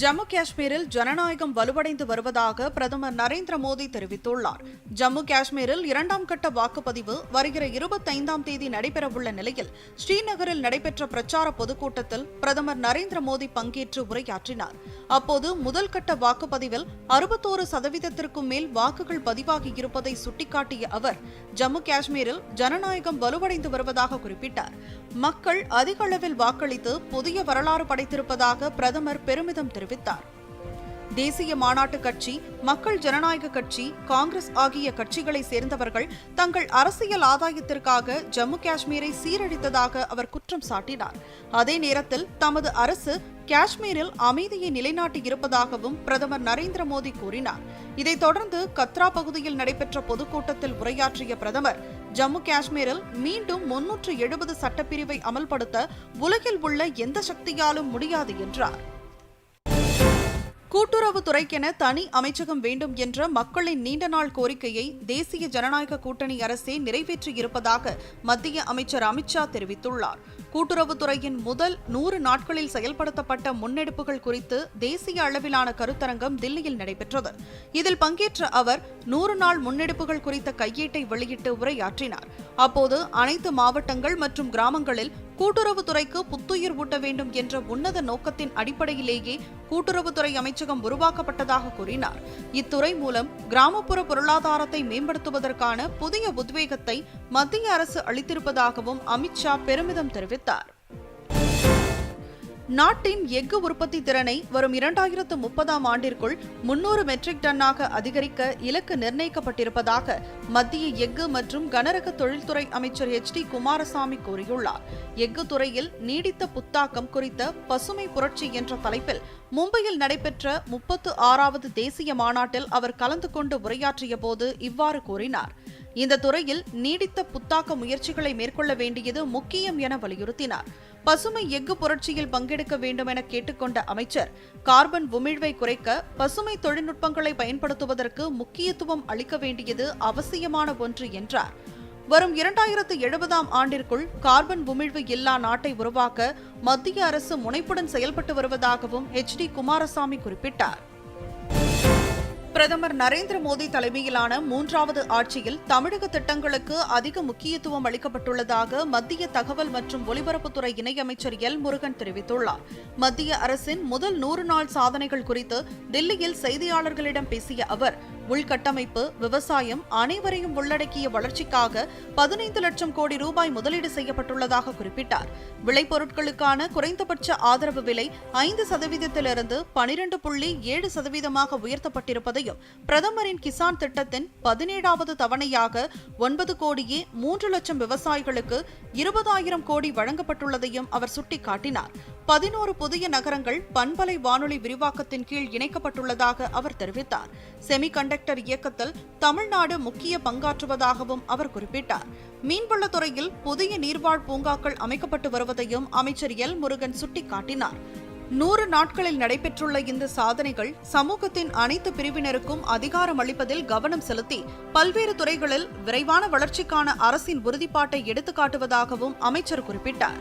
ஜம்மு காஷ்மீரில் ஜனநாயகம் வலுவடைந்து வருவதாக பிரதமர் நரேந்திர மோடி தெரிவித்துள்ளார். ஜம்மு காஷ்மீரில் இரண்டாம் கட்ட வாக்குப்பதிவு வருகிற இருபத்தைந்தாம் தேதி நடைபெறவுள்ள நிலையில் ஸ்ரீநகரில் நடைபெற்ற பிரச்சார பொதுக்கூட்டத்தில் பிரதமர் நரேந்திர மோடி பங்கேற்று உரையாற்றினார். அப்போது முதல் கட்ட வாக்குப்பதிவில் அறுபத்தோரு சதவீதத்திற்கும் மேல் வாக்குகள் பதிவாகி இருப்பதை சுட்டிக்காட்டிய அவர் ஜம்மு காஷ்மீரில் ஜனநாயகம் வலுவடைந்து வருவதாக குறிப்பிட்டார். மக்கள் அதிக அளவில் வாக்களித்து புதிய வரலாறு படைத்திருப்பதாக பிரதமர் பெருமிதம் தெரிவித்தார். தெரிவித்தார். தேசிய மாநாட்டு கட்சி மக்கள் ஜனநாயக கட்சி காங்கிரஸ் ஆகிய கட்சிகளை சேர்ந்தவர்கள் தங்கள் அரசியல் ஆதாயத்திற்காக ஜம்மு காஷ்மீரை சீரழித்ததாக அவர் குற்றம் சாட்டினார். அதே நேரத்தில் தமது அரசு காஷ்மீரில் அமைதியை நிலைநாட்டி இருப்பதாகவும் பிரதமர் நரேந்திர மோடி கூறினார். இதைத் தொடர்ந்து கத்ரா பகுதியில் நடைபெற்ற பொதுக்கூட்டத்தில் உரையாற்றிய பிரதமர் ஜம்மு காஷ்மீரில் மீண்டும் முன்னூற்று எழுபது சட்டப்பிரிவை அமல்படுத்த உலகில் உள்ள எந்த சக்தியாலும் முடியாது என்றார். கூட்டுறவுத்துறைக்கென தனி அமைச்சகம் வேண்டும் என்ற மக்களின் நீண்ட நாள் கோரிக்கையை தேசிய ஜனநாயக கூட்டணி அரசே நிறைவேற்றியிருப்பதாக மத்திய அமைச்சர் அமித்ஷா தெரிவித்துள்ளார். கூட்டுறவுத்துறையின் முதல் நூறு நாட்களில் செயல்படுத்தப்பட்ட முன்னெடுப்புகள் குறித்து தேசிய அளவிலான கருத்தரங்கம் தில்லியில் நடைபெற்றது. இதில் பங்கேற்ற அவர் நூறு நாள் முன்னெடுப்புகள் குறித்த கையேட்டை வெளியிட்டு உரையாற்றினார். அப்போது அனைத்து மாவட்டங்கள் மற்றும் கிராமங்களில் கூட்டுறவுத்துறைக்கு புத்துயிர் ஊட்ட வேண்டும் என்ற உன்னத நோக்கத்தின் அடிப்படையிலேயே கூட்டுறவுத்துறை அமைச்சகம் உருவாக்கப்பட்டதாக கூறினார். இத்துறை மூலம் கிராமப்புற பொருளாதாரத்தை மேம்படுத்துவதற்கான புதிய உத்வேகத்தை மத்திய அரசு அளித்திருப்பதாகவும் அமித்ஷா பெருமிதம் தெரிவித்தார். நாட்டின் எஃகு உற்பத்தி திறனை வரும் இரண்டாயிரத்து முப்பதாம் ஆண்டிற்குள் முன்னூறு மெட்ரிக் டன்னாக அதிகரிக்க இலக்கு நிர்ணயிக்கப்பட்டிருப்பதாக மத்திய எஃகு மற்றும் கனரக தொழில்துறை அமைச்சர் எச் டி குமாரசாமி கூறியுள்ளார். எஃகு துறையில் நீடித்த புத்தாக்கம் குறித்த பசுமை புரட்சி என்ற தலைப்பில் மும்பையில் நடைபெற்ற முப்பத்து ஆறாவது தேசிய மாநாட்டில் அவர் கலந்து கொண்டு உரையாற்றிய போது இவ்வாறு கூறினார். இந்த துறையில் நீடித்த புத்தாக்க முயற்சிகளை மேற்கொள்ள வேண்டியது முக்கியம் என வலியுறுத்தினார். பசுமை எஃகு புரட்சியில் பங்கெடுக்க வேண்டும் என கேட்டுக்கொண்ட அமைச்சர் கார்பன் உமிழ்வை குறைக்க பசுமை தொழில்நுட்பங்களை பயன்படுத்துவதற்கு முக்கியத்துவம் அளிக்க வேண்டியது அவசியமான ஒன்று என்றார். வரும் இரண்டாயிரத்து எழுபதாம் ஆண்டிற்குள் கார்பன் உமிழ்வு இல்லா நாட்டை உருவாக்க மத்திய அரசு முனைப்புடன் செயல்பட்டு வருவதாகவும் எச். டி. குமாரசாமி குறிப்பிட்டார். பிரதமர் நரேந்திர மோடி தலைமையிலான மூன்றாவது ஆட்சியில் தமிழக திட்டங்களுக்கு அதிக முக்கியத்துவம் அளிக்கப்பட்டுள்ளதாக மத்திய தகவல் மற்றும் ஒலிபரப்புத்துறை இணையமைச்சர் எல் முருகன் தெரிவித்துள்ளார். மத்திய அரசின் முதல் நூறு நாள் சாதனைகள் குறித்து தில்லியில் செய்தியாளர்களிடம் பேசிய அவர் உள்கட்டமைப்பு விவசாயம் அனைவரையும் உள்ளடக்கிய வளர்ச்சிக்காக பதினைந்து லட்சம் கோடி ரூபாய் முதலீடு செய்யப்பட்டுள்ளதாக குறிப்பிட்டார். விளைபொருட்களுக்கான குறைந்தபட்ச ஆதரவு விலை ஐந்து சதவீதத்திலிருந்து பனிரெண்டு புள்ளி ஏழு சதவீதமாக உயர்த்தப்பட்டிருப்பதையும் பிரதமரின் கிசான் திட்டத்தின் பதினேழாவது தவணையாக ஒன்பது கோடியே மூன்று லட்சம் விவசாயிகளுக்கு இருபதாயிரம் கோடி வழங்கப்பட்டுள்ளதையும் அவர் சுட்டிக்காட்டினார். பதினோரு புதிய நகரங்கள் பண்பலை வானொலி விரிவாக்கத்தின் கீழ் இணைக்கப்பட்டுள்ளதாக அவர் தெரிவித்தார். செமிகண்டக்டர் இயக்கத்தில் தமிழ்நாடு முக்கிய பங்காற்றுவதாகவும் அவர் குறிப்பிட்டார். மீன்வளத்துறையில் புதிய நீர்வாழ் பூங்காக்கள் அமைக்கப்பட்டு வருவதையும் அமைச்சர் எல் முருகன் சுட்டிக்காட்டினார். நூறு நாட்களில் நடைபெற்றுள்ள இந்த சாதனைகள் சமூகத்தின் அனைத்து பிரிவினருக்கும் அதிகாரம் அளிப்பதில் கவனம் செலுத்தி பல்வேறு துறைகளில் விரைவான வளர்ச்சிக்கான அரசின் உறுதிப்பாட்டை எடுத்துக்காட்டுவதாகவும் அமைச்சர் குறிப்பிட்டார்.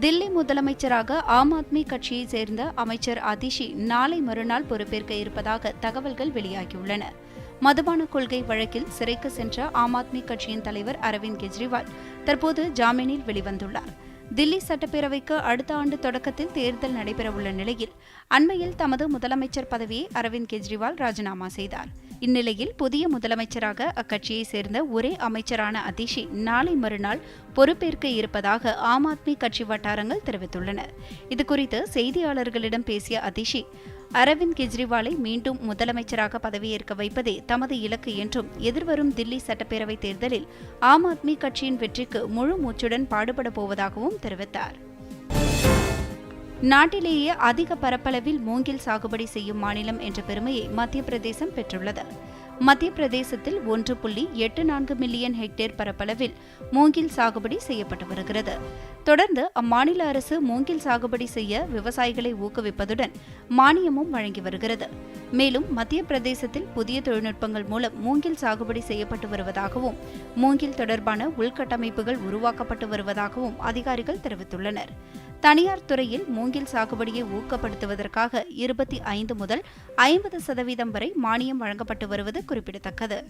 தில்லி முதலமைச்சராக ஆம் ஆத்மி கட்சியைச் சேர்ந்த அமைச்சர் அதிஷி நாளை மறுநாள் பொறுப்பேற்க இருப்பதாக தகவல்கள் வெளியாகியுள்ளன. மதுபான கொள்கை வழக்கில் சிறைக்கு சென்ற ஆம் ஆத்மி கட்சியின் தலைவர் அரவிந்த் கெஜ்ரிவால் தற்போது ஜாமீனில் வெளிவந்துள்ளார். தில்லி சட்டப்பேரவைக்கு அடுத்த ஆண்டு தொடக்கத்தில் தேர்தல் நடைபெறவுள்ள நிலையில் அண்மையில் தமது முதலமைச்சர் பதவியை அரவிந்த் கெஜ்ரிவால் ராஜினாமா செய்தார். இந்நிலையில் புதிய முதலமைச்சராக அக்கட்சியைச் சேர்ந்த ஒரே அமைச்சரான அதிஷி நாளை மறுநாள் பொறுப்பேற்க இருப்பதாக ஆம் ஆத்மி கட்சி வட்டாரங்கள் தெரிவித்துள்ளன. இதுகுறித்து செய்தியாளர்களிடம் பேசிய அதிஷி அரவிந்த் கெஜ்ரிவாலை மீண்டும் முதலமைச்சராக பதவியேற்க வைப்பதே தமது இலக்கு என்றும் எதிர்வரும் தில்லி சட்டப்பேரவைத் தேர்தலில் ஆம் ஆத்மி கட்சியின் வெற்றிக்கு முழு மூச்சுடன் பாடுபட போவதாகவும் தெரிவித்தார். நாட்டிலேயே அதிக பரப்பளவில் மூங்கில் சாகுபடி செய்யும் மாநிலம் என்ற பெருமையை மத்திய பிரதேசம் பெற்றுள்ளது. மத்திய பிரதேசத்தில் ஒன்று புள்ளி எட்டு நான்கு மில்லியன் ஹெக்டேர் பரப்பளவில் மூங்கில் சாகுபடி செய்யப்பட்டு வருகிறது. தொடர்ந்து அம்மாநில அரசு மூங்கில் சாகுபடி செய்ய விவசாயிகளை ஊக்குவிப்பதுடன் மானியமும் வழங்கி வருகிறது. மேலும் மத்திய பிரதேசத்தில் புதிய தொழில்நுட்பங்கள் மூலம் மூங்கில் சாகுபடி செய்யப்பட்டு வருவதாகவும் மூங்கில் தொடர்பான உள்கட்டமைப்புகள் உருவாக்கப்பட்டு வருவதாகவும் அதிகாரிகள் தெரிவித்துள்ளனர். தனியார் துறையில் மூங்கில் சாகுபடியை ஊக்கப்படுத்துவதற்காக இருபத்தி ஐந்து முதல் ஐம்பது சதவீதம் வரை மானியம் வழங்கப்பட்டு வருவது குறிப்பிடத்தக்கது.